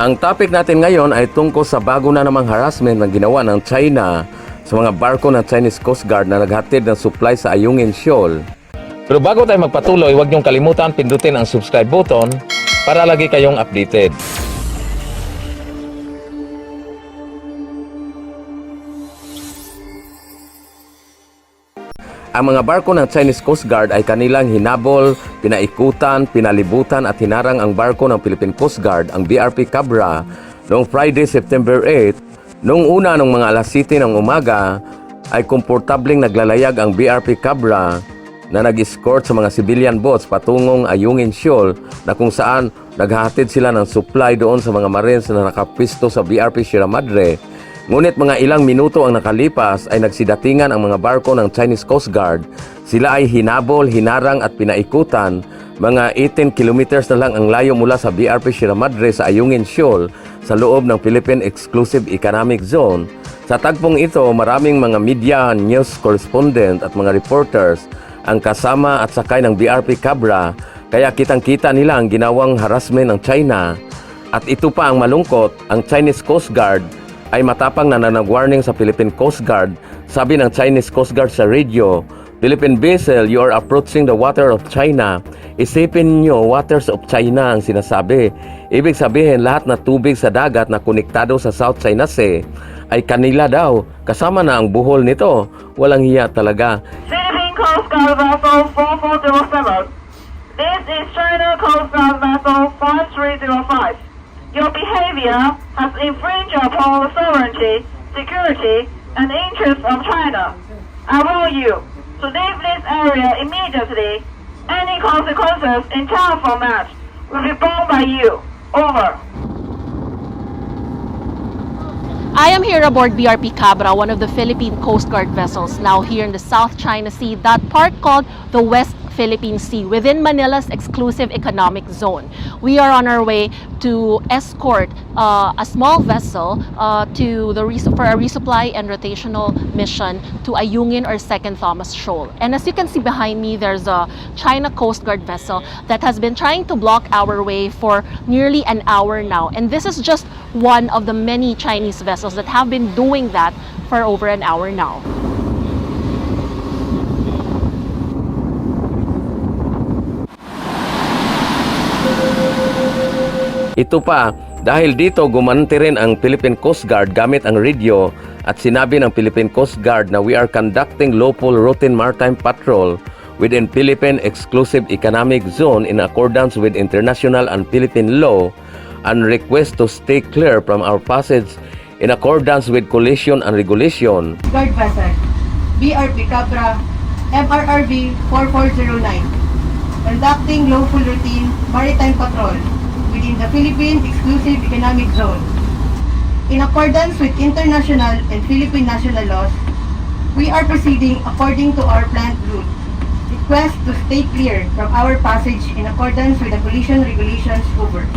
Ang topic natin ngayon ay tungkol sa bago na namang harassment na ginawa ng China sa mga barko ng Chinese Coast Guard na naghatid ng supply sa Ayungin Shoal. Pero bago tayo magpatuloy, huwag niyong kalimutan pindutin ang subscribe button para lagi kayong updated. Ang mga barko ng Chinese Coast Guard ay kanilang hinabol, pinaikutan, pinalibutan at hinarang ang barko ng Philippine Coast Guard, ang BRP Cabra, noong Friday, September 8. Noong una ng mga alas 7 ng umaga, ay komportabling naglalayag ang BRP Cabra na nag-escort sa mga civilian boats patungong Ayungin Shoal na kung saan naghahatid sila ng supply doon sa mga marines na nakapwisto sa BRP Sierra Madre Ngunit mga ilang minuto ang nakalipas ay nagsidatingan ang mga barko ng Chinese Coast Guard. Sila ay hinabol, hinarang at pinaikutan. Mga 18 kilometers na lang ang layo mula sa BRP Sierra Madre sa Ayungin Shoal sa loob ng Philippine Exclusive Economic Zone. Sa tagpong ito, maraming mga media, news correspondent at mga reporters ang kasama at sakay ng BRP Cabra kaya kitang-kita nila ang ginawang harassment ng China. At ito pa ang malungkot, ang Chinese Coast Guard ay matapang na nanag-warning sa Philippine Coast Guard. Sabi ng Chinese Coast Guard sa radio, Philippine vessel, you are approaching the water of China. Isipin nyo, waters of China ang sinasabi. Ibig sabihin, lahat na tubig sa dagat na konektado sa South China Sea ay kanila daw. Kasama na ang buhol nito. Walang hiya talaga. Philippine Coast Guard vessel 4407. This is China Coast Guard vessel 5305. Your behavior has infringed upon the sovereignty, security, and interests of China. I warn you to leave this area immediately. Any consequences in time from that will be borne by you. Over. I am here aboard BRP Cabra, one of the Philippine Coast Guard vessels now here in the South China Sea, that part called the West Philippine Sea within Manila's exclusive economic zone. We are on our way to escort uh, a small vessel uh, to the for a resupply and rotational mission to Ayungin or Second Thomas Shoal. And as you can see behind me, there's a China Coast Guard vessel that has been trying to block our way for nearly an hour now. And this is just one of the many Chinese vessels that have been doing that for over an hour now. Ito pa, dahil dito gumanti rin ang Philippine Coast Guard gamit ang radio at sinabi ng Philippine Coast Guard na we are conducting lawful routine maritime patrol within Philippine Exclusive Economic Zone in accordance with international and Philippine law and request to stay clear from our passage in accordance with collision and regulation. Guard Vessel, BRP Cabra, MRRB 4409, conducting lawful routine maritime patrol within the Philippine Exclusive Economic Zone. In accordance with international and Philippine national laws, we are proceeding according to our planned route. Request to stay clear from our passage in accordance with the collision regulations over.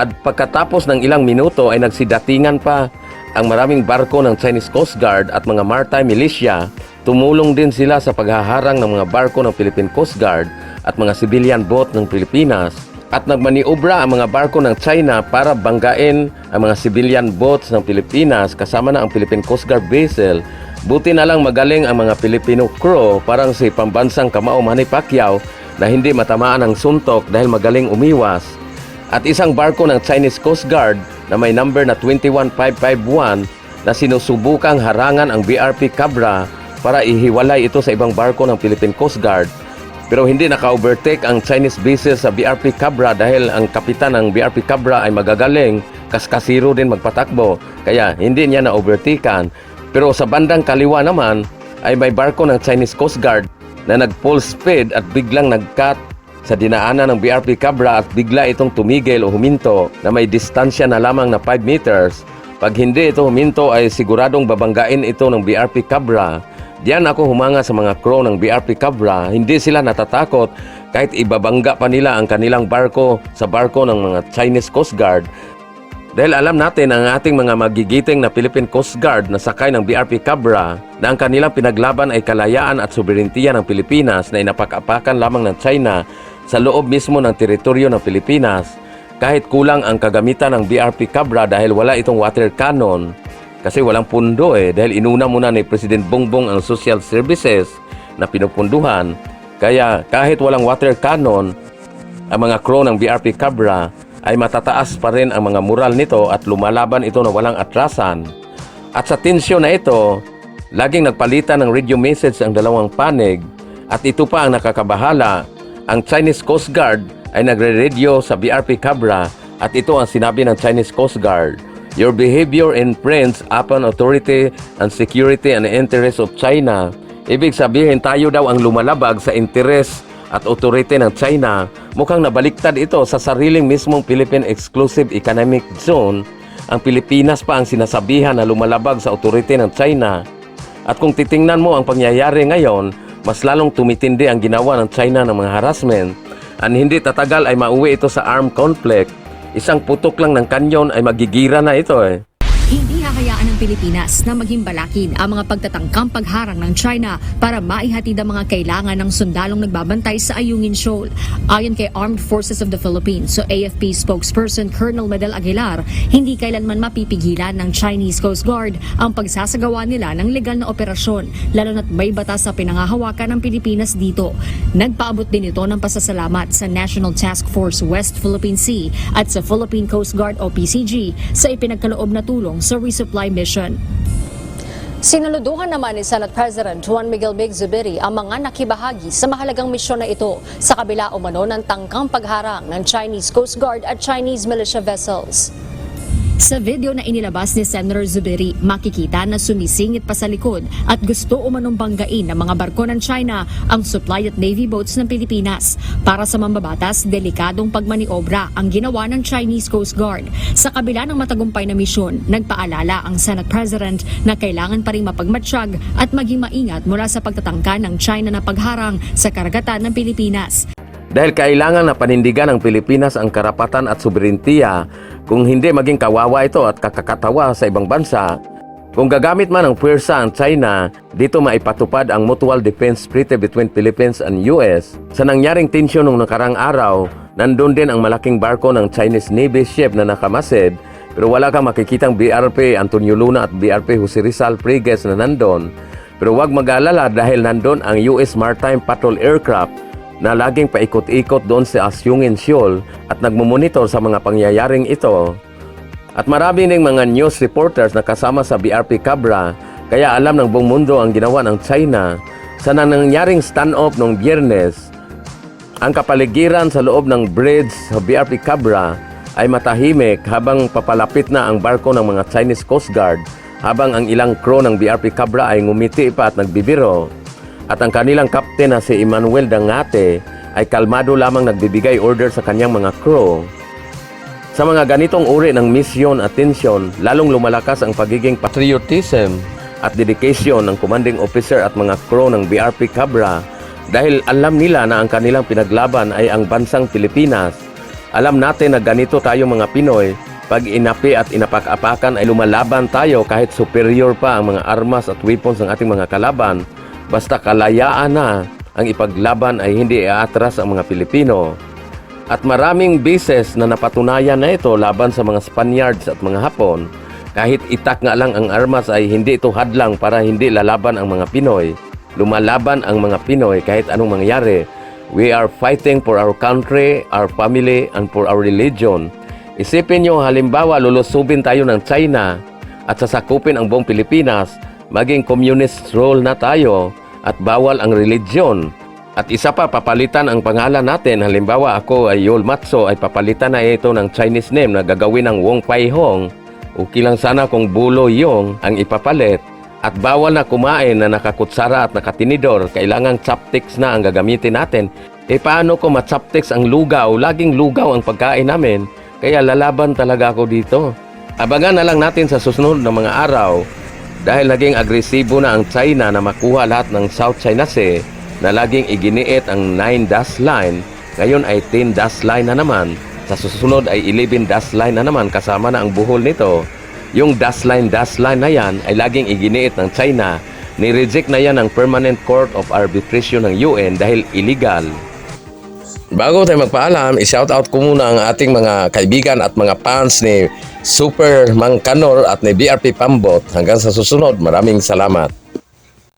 At pagkatapos ng ilang minuto ay nagsidatingan pa ang maraming barko ng Chinese Coast Guard at mga maritime militia. Tumulong din sila sa paghaharang ng mga barko ng Philippine Coast Guard at mga civilian boat ng Pilipinas at nagmaniobra ang mga barko ng China para banggain ang mga civilian boats ng Pilipinas kasama na ang Philippine Coast Guard vessel. Buti na lang magaling ang mga Filipino crew parang si pambansang Kamao Manny Pacquiao na hindi matamaan ng suntok dahil magaling umiwas. At isang barko ng Chinese Coast Guard na may number na 21551 na sinusubukang harangan ang BRP Cabra para ihiwalay ito sa ibang barko ng Philippine Coast Guard. Pero hindi naka-overtake ang Chinese vessel sa BRP Cabra dahil ang kapitan ng BRP Cabra ay magagaling, kaskasiro din magpatakbo, kaya hindi niya na-overtaken. Pero sa bandang kaliwa naman ay may barko ng Chinese Coast Guard na nag-full speed at biglang nag-cut sa dinaanan ng BRP Cabra at bigla itong tumigil o huminto na may distansya na lamang na 5 meters. Pag hindi ito huminto ay siguradong babanggain ito ng BRP Cabra. Diyan ako humanga sa mga crew ng BRP Cabra. Hindi sila natatakot kahit ibabangga pa nila ang kanilang barko sa barko ng mga Chinese Coast Guard. Dahil alam natin ang ating mga magigiting na Philippine Coast Guard na sakay ng BRP Cabra na ang kanilang pinaglaban ay kalayaan at soberentiya ng Pilipinas na inapak-apakan lamang ng China sa loob mismo ng teritoryo ng Pilipinas. kahit kulang ang kagamitan ng BRP Cabra dahil wala itong water cannon kasi walang pundo eh dahil inuna muna ni President Bongbong ang social services na pinupunduhan kaya kahit walang water cannon ang mga crew ng BRP Cabra ay matataas pa rin ang mga moral nito at lumalaban ito na walang atrasan. At sa tensyon na ito, laging nagpalitan ng radio message ang dalawang panig at ito pa ang nakakabahala. Ang Chinese Coast Guard ay nagre-radio sa BRP Cabra at ito ang sinabi ng Chinese Coast Guard. Your behavior infringes upon authority and security and interest of China. Ibig sabihin tayo daw ang lumalabag sa interes at authority ng China. Mukhang nabaliktad ito sa sariling mismong Philippine Exclusive Economic Zone. Ang Pilipinas pa ang sinasabihan na lumalabag sa authority ng China. At kung titingnan mo ang pangyayari ngayon, mas lalong tumitindi ang ginawa ng China ng mga harassment. At hindi tatagal ay mauwi ito sa armed conflict. Isang putok lang ng kanyon ay magigira na ito eh. Pilipinas na maging balakid ang mga pagtatangkang pagharang ng China para maihatid ang mga kailangan ng sundalong nagbabantay sa Ayungin Shoal. Ayon kay Armed Forces of the Philippines, so AFP spokesperson Colonel Medel Aguilar, hindi kailanman mapipigilan ng Chinese Coast Guard ang pagsasagawa nila ng legal na operasyon, lalo na't may batas sa pinangahawakan ng Pilipinas dito. Nagpaabot din ito ng pasasalamat sa National Task Force West Philippine Sea at sa Philippine Coast Guard o PCG sa ipinagkaloob na tulong sa resupply mission. Sinaluduhan naman ni Senate President Juan Miguel Big Zubiri ang mga nakibahagi sa mahalagang misyon na ito sa kabila umano ng tangkang pagharang ng Chinese Coast Guard at Chinese militia vessels. Sa video na inilabas ni Senator Zubiri, makikita na sumisingit pa sa likod at gusto umanong banggain ng mga barko ng China ang supply at navy boats ng Pilipinas. Para sa mambabatas, delikadong pagmaniobra ang ginawa ng Chinese Coast Guard. Sa kabila ng matagumpay na misyon, nagpaalala ang Senate President na kailangan pa rin mapagmatsyag at maging maingat mula sa pagtatangka ng China na pagharang sa karagatan ng Pilipinas. Dahil kailangan na panindigan ng Pilipinas ang karapatan at soberentiya kung hindi maging kawawa ito at kakakatawa sa ibang bansa. Kung gagamit man ng puwersa ang China, dito maipatupad ang mutual defense treaty between Philippines and US. Sa nangyaring tensyon nung nakarang araw, nandun din ang malaking barko ng Chinese Navy ship na nakamasid pero wala kang makikitang BRP Antonio Luna at BRP Jose Rizal Frigates na nandun. Pero huwag mag-alala dahil nandun ang US Maritime Patrol Aircraft na laging paikot-ikot doon sa Asyungin Shoal at nagmumonitor sa mga pangyayaring ito. At marami ning mga news reporters na kasama sa BRP Cabra kaya alam ng buong mundo ang ginawa ng China sa nangyaring stand-off noong biyernes. Ang kapaligiran sa loob ng bridge sa BRP Cabra ay matahimik habang papalapit na ang barko ng mga Chinese Coast Guard habang ang ilang crew ng BRP Cabra ay ngumiti pa at nagbibiro. At ang kanilang kapten na si Emmanuel Dangate ay kalmado lamang nagbibigay order sa kanyang mga crew. Sa mga ganitong uri ng misyon at tensyon, lalong lumalakas ang pagiging patriotism at dedication ng commanding officer at mga crew ng BRP Cabra dahil alam nila na ang kanilang pinaglaban ay ang bansang Pilipinas. Alam natin na ganito tayo mga Pinoy, pag inapi at inapak-apakan ay lumalaban tayo kahit superior pa ang mga armas at weapons ng ating mga kalaban Basta kalayaan na ang ipaglaban ay hindi iatras ang mga Pilipino. At maraming beses na napatunayan na ito laban sa mga Spaniards at mga Hapon. Kahit itak nga lang ang armas ay hindi ito hadlang para hindi lalaban ang mga Pinoy. Lumalaban ang mga Pinoy kahit anong mangyari. We are fighting for our country, our family, and for our religion. Isipin nyo halimbawa lulusubin tayo ng China at sasakupin ang buong Pilipinas maging communist rule na tayo at bawal ang religion. At isa pa, papalitan ang pangalan natin. Halimbawa, ako ay Yul Matso, ay papalitan na ito ng Chinese name na gagawin ng Wong Pai Hong. Okay lang sana kung Bulo Yong ang ipapalit. At bawal na kumain na nakakutsara at nakatinidor. Kailangang chopsticks na ang gagamitin natin. E paano kung ma-chopsticks ang lugaw? Laging lugaw ang pagkain namin. Kaya lalaban talaga ako dito. Abangan na lang natin sa susunod na mga araw dahil naging agresibo na ang China na makuha lahat ng South China Sea na laging iginiit ang 9 dash line, ngayon ay 10 dash line na naman. Sa susunod ay 11 dash line na naman kasama na ang buhol nito. Yung dash line dash line na yan ay laging iginiit ng China. Ni-reject na yan ng Permanent Court of Arbitration ng UN dahil illegal. Bago tayo magpaalam, i-shoutout ko muna ang ating mga kaibigan at mga fans ni Super Mang Kanor at ni BRP Pambot. Hanggang sa susunod, maraming salamat.